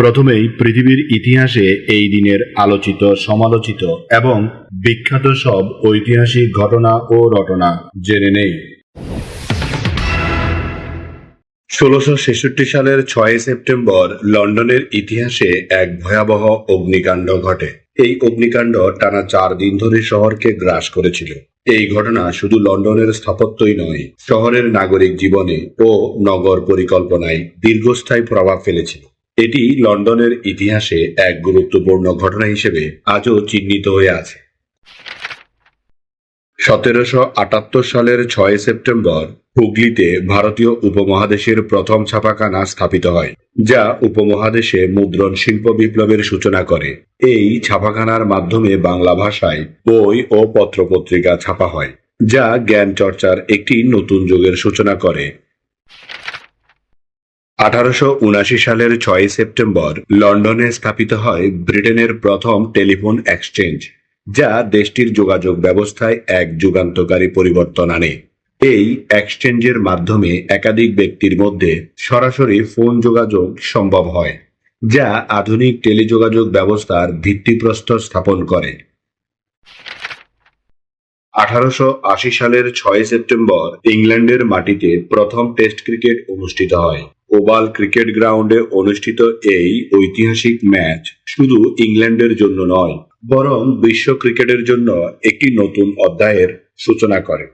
প্রথমেই পৃথিবীর ইতিহাসে এই দিনের আলোচিত, সমালোচিত এবং বিখ্যাত সব ঐতিহাসিক ঘটনা ও রটনা জেনে নেই। ষোলোশো ছেষট্টি সালের ছয় সেপ্টেম্বর লন্ডনের ইতিহাসে এক ভয়াবহ অগ্নিকাণ্ড ঘটে। এই অগ্নিকাণ্ড টানা চার দিন ধরে শহরকে গ্রাস করেছিল। এই ঘটনা শুধু লন্ডনের স্থাপত্যই নয়, শহরের নাগরিক জীবনে ও নগর পরিকল্পনায় দীর্ঘস্থায়ী প্রভাব ফেলেছিল। এটি লন্ডনের ইতিহাসে এক গুরুত্বপূর্ণ ঘটনা হিসেবে আজও চিহ্নিত হয়ে আছে। সতেরোশো আটাত্তর সালের ছয় সেপ্টেম্বর হুগলিতে ভারতীয় উপমহাদেশের প্রথম ছাপাখানা স্থাপিত হয়, যা উপমহাদেশে মুদ্রণ শিল্প বিপ্লবের সূচনা করে। এই ছাপাখানার মাধ্যমে বাংলা ভাষায় বই ও পত্রপত্রিকা ছাপা হয়, যা জ্ঞান চর্চার একটি নতুন যুগের সূচনা করে। আঠারোশো সালের ছয় সেপ্টেম্বর লন্ডনে স্থাপিত হয় ব্রিটেনের প্রথম টেলিফোন এক্সচেঞ্জ, যা দেশটির যোগাযোগ ব্যবস্থায় এক যুগান্তকারী পরিবর্তন আনে। এই এক্সচেঞ্জের মাধ্যমে একাধিক ব্যক্তির মধ্যে সরাসরি ফোন যোগাযোগ সম্ভব হয়, যা আধুনিক টেলিযোগাযোগ ব্যবস্থার ভিত্তিপ্রস্তর স্থাপন করে। আঠারোশো আশি সালের ছয় সেপ্টেম্বর ইংল্যান্ডের মাটিতে প্রথম টেস্ট ক্রিকেট অনুষ্ঠিত হয়। ওভাল ক্রিকেট গ্রাউন্ডে অনুষ্ঠিত এই ঐতিহাসিক ম্যাচ শুধু ইংল্যান্ডের জন্য নয়, বরং বিশ্ব ক্রিকেটের জন্য একটি নতুন অধ্যায়ের সূচনা করে।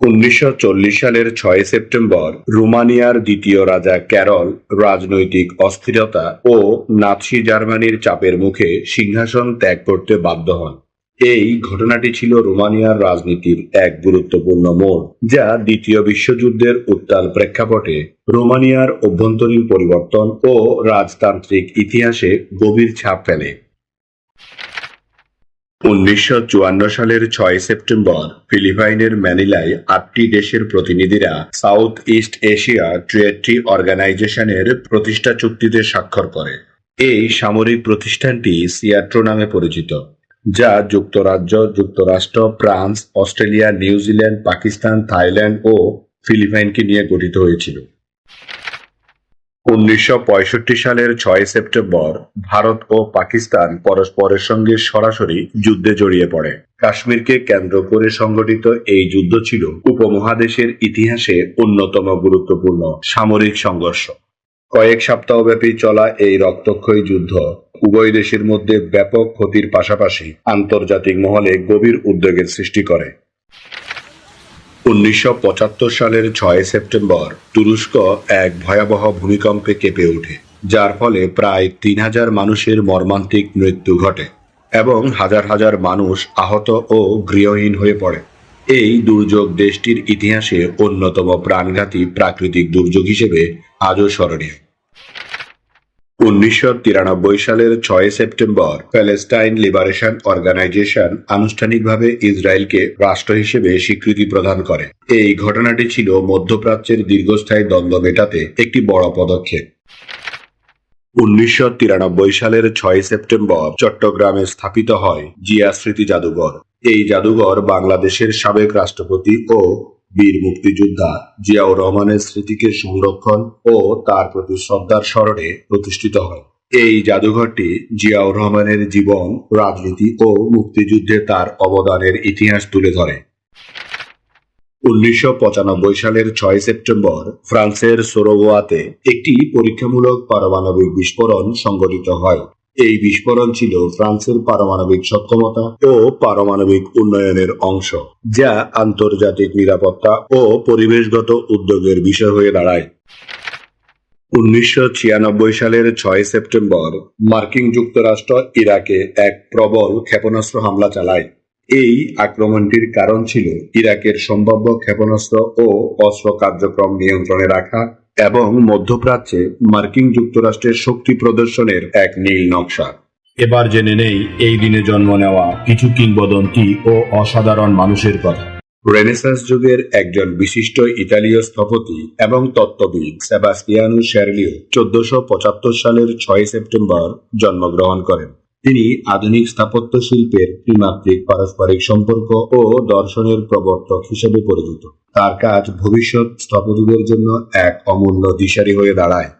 উনিশশো চল্লিশ সালের ছয় সেপ্টেম্বর রোমানিয়ার দ্বিতীয় রাজা ক্যারল রাজনৈতিক অস্থিরতা ও নাৎসি জার্মানির চাপের মুখে সিংহাসন ত্যাগ করতে বাধ্য হন। এই ঘটনাটি ছিল রোমানিয়ার রাজনীতির এক গুরুত্বপূর্ণ মোড়, যা দ্বিতীয় বিশ্বযুদ্ধের উত্তাল প্রেক্ষাপটে রোমানিয়ার অভ্যন্তরীণ পরিবর্তন ও রাজতান্ত্রিক ইতিহাসে গভীর ছাপ ফেলে। উনিশশো চুয়ান্ন সালের ছয় সেপ্টেম্বর ফিলিপাইনের ম্যানিলায় আটটি দেশের প্রতিনিধিরা সাউথ ইস্ট এশিয়া ট্রেডটি অর্গানাইজেশনের প্রতিষ্ঠা চুক্তিতে স্বাক্ষর করে। এই সামরিক প্রতিষ্ঠানটি সিয়াট্রো নামে পরিচিত। যা যুক্তরাজ্য, যুক্তরাষ্ট্র, France, Australia New Zealand Pakistan, Thailand ও ফিলিপাইনকে নিয়ে গঠিত হয়েছিল। উনিশশো পঁয়ষট্টি সালের ছয় সেপ্টেম্বর ভারত ও পাকিস্তান পরস্পরের সঙ্গে সরাসরি যুদ্ধে জড়িয়ে পড়ে। কাশ্মীরকে কেন্দ্র করে সংগঠিত এই যুদ্ধ ছিল উপমহাদেশের ইতিহাসে অন্যতম গুরুত্বপূর্ণ সামরিক সংঘর্ষ। কয়েক সপ্তাহব্যাপী চলা এই রক্তক্ষয়ী যুদ্ধ উভয় দেশের মধ্যে ব্যাপক ক্ষতির পাশাপাশি আন্তর্জাতিক মহলে গভীর উদ্বেগের সৃষ্টি করে। উনিশশো পঁচাত্তর সালের ছয় সেপ্টেম্বর তুরস্ক এক ভয়াবহ ভূমিকম্পে কেঁপে ওঠে, যার ফলে প্রায় তিন হাজার মানুষের মর্মান্তিক মৃত্যু ঘটে এবং হাজার হাজার মানুষ আহত ও গৃহহীন হয়ে পড়ে। এই দুর্যোগ দেশটির ইতিহাসে অন্যতম প্রাণঘাতী প্রাকৃতিক দুর্যোগ হিসেবে আজও স্মরণীয়। উনিশশো তিরানব্বই সালের ছয় সেপ্টেম্বর প্যালেস্টাইন লিবারেশন অর্গানাইজেশন আনুষ্ঠানিকভাবে ইসরায়েলকে রাষ্ট্র হিসেবে স্বীকৃতি প্রদান করে। এই ঘটনাটি ছিল মধ্যপ্রাচ্যের দীর্ঘস্থায়ী দ্বন্দ্ব মেটাতে একটি বড় পদক্ষেপ। উনিশশো তিরানব্বই সালের ছয় সেপ্টেম্বর চট্টগ্রামে স্থাপিত হয় জিয়া স্মৃতি জাদুঘর। এই জাদুঘর বাংলাদেশের সাবেক রাষ্ট্রপতি ও বীর মুক্তিযোদ্ধা জিয়াউর রহমানের স্মৃতিকে সংরক্ষণ ও তার প্রতি শ্রদ্ধার স্মরণে প্রতিষ্ঠিত হয়। এই জাদুঘরটি জিয়াউর রহমানের জীবন, রাজনীতি ও মুক্তিযুদ্ধে তার অবদানের ইতিহাস তুলে ধরে। উনিশশো পঁচানব্বই সালের ছয় সেপ্টেম্বর ফ্রান্সের সোরোবোয়াতে একটি পরীক্ষামূলক পারমাণবিক বিস্ফোরণ সংঘটিত হয়। এই বিস্ফোরণ ছিল ফ্রান্সের পারমাণবিক সক্ষমতা ও পারমাণবিক উন্নয়নের অংশ, যা আন্তর্জাতিক নিরাপত্তা ও পরিবেশগত উদ্যোগের বিষয় হয়ে দাঁড়ায়। উনিশশো ছিয়ানব্বই সালের ছয় সেপ্টেম্বর মার্কিন যুক্তরাষ্ট্র ইরাকে এক প্রবল ক্ষেপণাস্ত্র হামলা চালায়। এই আক্রমণটির কারণ ছিল ইরাকের সম্ভাব্য ক্ষেপণাস্ত্র ও অস্ত্র কার্যক্রম নিয়ন্ত্রণে রাখা এবং মধ্যপ্রাচ্যে মার্কিন যুক্তরাষ্ট্রের শক্তি প্রদর্শনের এক নীল নকশা। এবার জেনে নেই এই দিনে জন্ম নেওয়া কিছু কিংবদন্তি ও অসাধারণ মানুষের কথা। রেনেসাস যুগের একজন বিশিষ্ট ইতালীয় স্থপতি এবং তত্ত্ববিদ সেবাস্টিয়ানো শেরলিও চোদ্দশো পঁচাত্তর সালের ছয় সেপ্টেম্বর জন্মগ্রহণ করেন। তিনি আধুনিক স্থাপত্য শিল্পের ত্রিমাত্রিক পারস্পরিক সম্পর্ক ও দর্শনের প্রবর্তক হিসেবে পরিচিত। তার কাজ ভবিষ্যৎ স্থপতিদের জন্য এক অমূল্য দিশারি হয়ে দাঁড়ায়।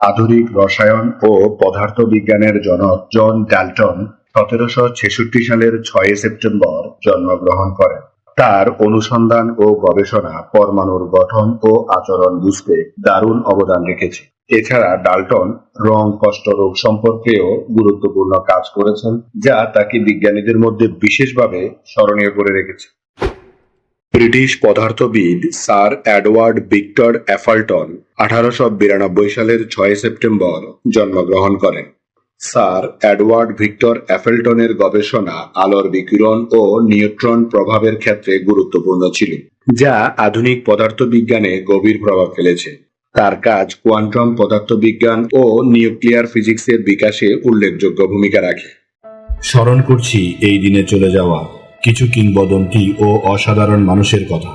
আধুনিক রসায়ন ও পদার্থ বিজ্ঞানের জনক জন ডাল্টন সতেরোশো ছেষট্টি সালের ছয় সেপ্টেম্বর জন্মগ্রহণ করেন। তার অনুসন্ধান ও গবেষণা পরমাণুর গঠন ও আচরণ বুঝতে দারুণ অবদান রেখেছে। এছাড়া ডাল্টন রং, কষ্ট, রোগ সম্পর্কেও গুরুত্বপূর্ণ কাজ করেছেন, যা তাকে বিজ্ঞানীদের মধ্যে বিশেষভাবে স্মরণীয় করে রেখেছে। ব্রিটিশ পদার্থবিদ স্যার এডওয়ার্ড ভিক্টর অ্যাফাল্টন আঠারোশো বিরানব্বই সালের ছয় সেপ্টেম্বর জন্মগ্রহণ করেন। স্যার এডওয়ার্ড ভিক্টর অ্যাফেলটনের গবেষণা আলোর বিকিরণ ও নিউট্রন প্রভাবের ক্ষেত্রে গুরুত্বপূর্ণ ছিল, যা আধুনিক পদার্থবিজ্ঞানে গভীর প্রভাব ফেলেছে। তার কাজ কোয়ান্টাম পদার্থবিজ্ঞান ও নিউক্লিয়ার ফিজিক্সের বিকাশে উল্লেখযোগ্য ভূমিকা রাখে। স্মরণ করছি এই দিনে চলে যাওয়া কিছু কিংবদন্তি ও অসাধারণ মানুষের কথা।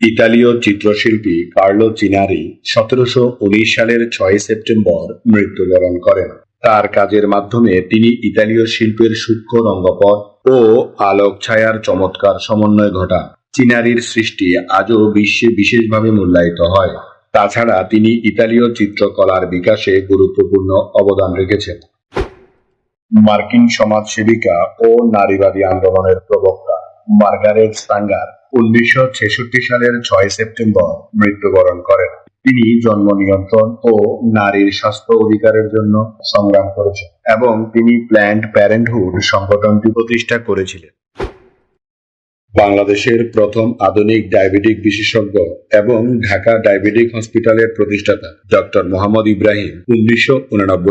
ইতালীয় চিত্রশিল্পী কার্লো চিনারি সতেরোশো উনিশ সালের ছয় সেপ্টেম্বর মৃত্যুবরণ করেন। তার কাজের মাধ্যমে তিনি ইতালীয় শিল্পের সূক্ষ্ম রঙ্গপথ ও আলোক ছায়ার চমৎকার সমন্বয় ঘটান। চিনারির সৃষ্টি আজও বিশ্বে বিশেষভাবে মূল্যায়িত হয়। তাছাড়া তিনি ইতালীয় চিত্রকলার বিকাশে গুরুত্বপূর্ণ অবদান রেখেছেন। মার্কিন সমাজসেবিকা ও নারীবাদী আন্দোলনের প্রবক্তা মার্গারেট স্টাঙ্গার উনিশশো সালের ছয় সেপ্টেম্বর মৃত্যুবরণ করেন। তিনি জন্ম নিয়ন্ত্রণ ও নারীর স্বাস্থ্য অধিকারের জন্য সংগ্রাম করেছেন এবং তিনি প্ল্যান্ড প্যারেন্টহুড সংগঠনটি প্রতিষ্ঠা করেছিলেন। বাংলাদেশের প্রথম আধুনিক ডায়াবেটিক বিশেষজ্ঞ এবং ঢাকা ডায়াবেটিক হসপিটালের প্রতিষ্ঠাতা ডক্টর মোহাম্মদ ইব্রাহিম উনিশশো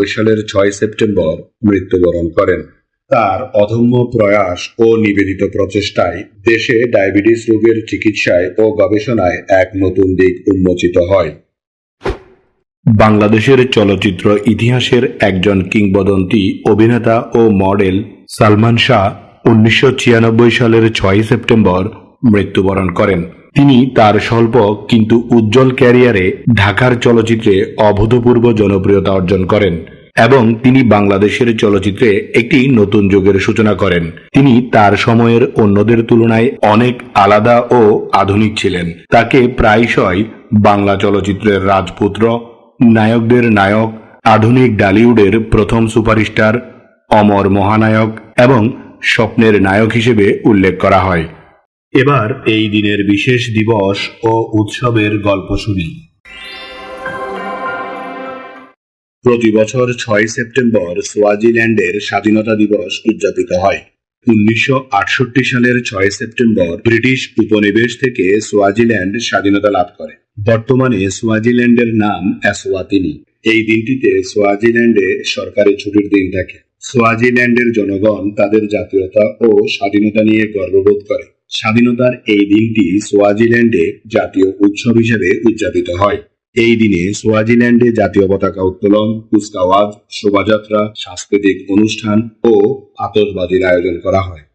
সালের ছয় সেপ্টেম্বর মৃত্যুবরণ করেন। তার অদম্য প্রয়াস ও নিবেদিত প্রচেষ্টায় দেশে ডায়াবেটিস রোগের চিকিৎসায় ও গবেষণায় এক নতুন দিক উন্মোচিত হয়। বাংলাদেশের চলচ্চিত্র ইতিহাসের একজন কিংবদন্তি, অভিনেতা ও মডেল সালমান শাহ উনিশশো ছিয়ানব্বই সালের ছয় সেপ্টেম্বর মৃত্যুবরণ করেন। তিনি তার স্বল্প কিন্তু উজ্জ্বল ক্যারিয়ারে ঢাকার চলচ্চিত্রে অভূতপূর্ব জনপ্রিয়তা অর্জন করেন এবং তিনি বাংলাদেশের চলচ্চিত্রে একটি নতুন যুগের সূচনা করেন। তিনি তার সময়ের অন্যদের তুলনায় অনেক আলাদা ও আধুনিক ছিলেন। তাকে প্রায়শই বাংলা চলচ্চিত্রের রাজপুত্র, নায়কদের নায়ক, আধুনিক ডালিউডের প্রথম সুপারস্টার, অমর মহানায়ক এবং স্বপ্নের নায়ক হিসেবে উল্লেখ করা হয়। এবার এই দিনের বিশেষ দিবস ও উৎসবের গল্প শুনি। প্রতি বছর ছয় সেপ্টেম্বর সোয়াজিল্যান্ডের স্বাধীনতা দিবস উদযাপিত হয়। উনিশশো আটষট্টি সালের ছয় সেপ্টেম্বর ব্রিটিশ উপনিবেশ থেকে সোয়াজিল্যান্ড স্বাধীনতা লাভ করে। বর্তমানে সোয়াজিল্যান্ডের নাম অ্যাসওয়াতিনি এই দিনটিতে সোয়াজিল্যান্ডে সরকারি ছুটির দিন থাকে। সোয়াজিল্যান্ডের জনগণ তাদের জাতীয়তা ও স্বাধীনতা নিয়ে গর্ববোধ করে। স্বাধীনতার এই দিনটি সোয়াজিল্যান্ডে জাতীয় উৎসব হিসেবে উদযাপিত হয়। এই দিনে সোয়াজিল্যান্ডে জাতীয় পতাকা উত্তোলন, কুচকাওয়াজ, শোভাযাত্রা, সাংস্কৃতিক অনুষ্ঠান ও আতশবাজির আয়োজন করা হয়।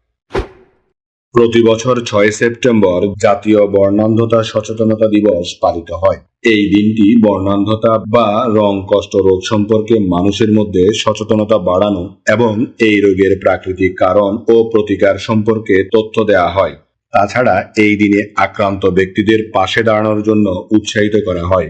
প্রতি বছর ছয় সেপ্টেম্বর জাতীয় বর্ণান্ধতা সচেতনতা দিবস পালিত হয়। এই দিনটি বর্ণান্ধতা বা রং, কষ্ট, রোগ সম্পর্কে মানুষের মধ্যে সচেতনতা বাড়ানো এবং এই রোগের প্রাকৃতিক কারণ ও প্রতিকার সম্পর্কে তথ্য দেওয়া হয়। তাছাড়া এই দিনে আক্রান্ত ব্যক্তিদের পাশে দাঁড়ানোর জন্য উৎসাহিত করা হয়।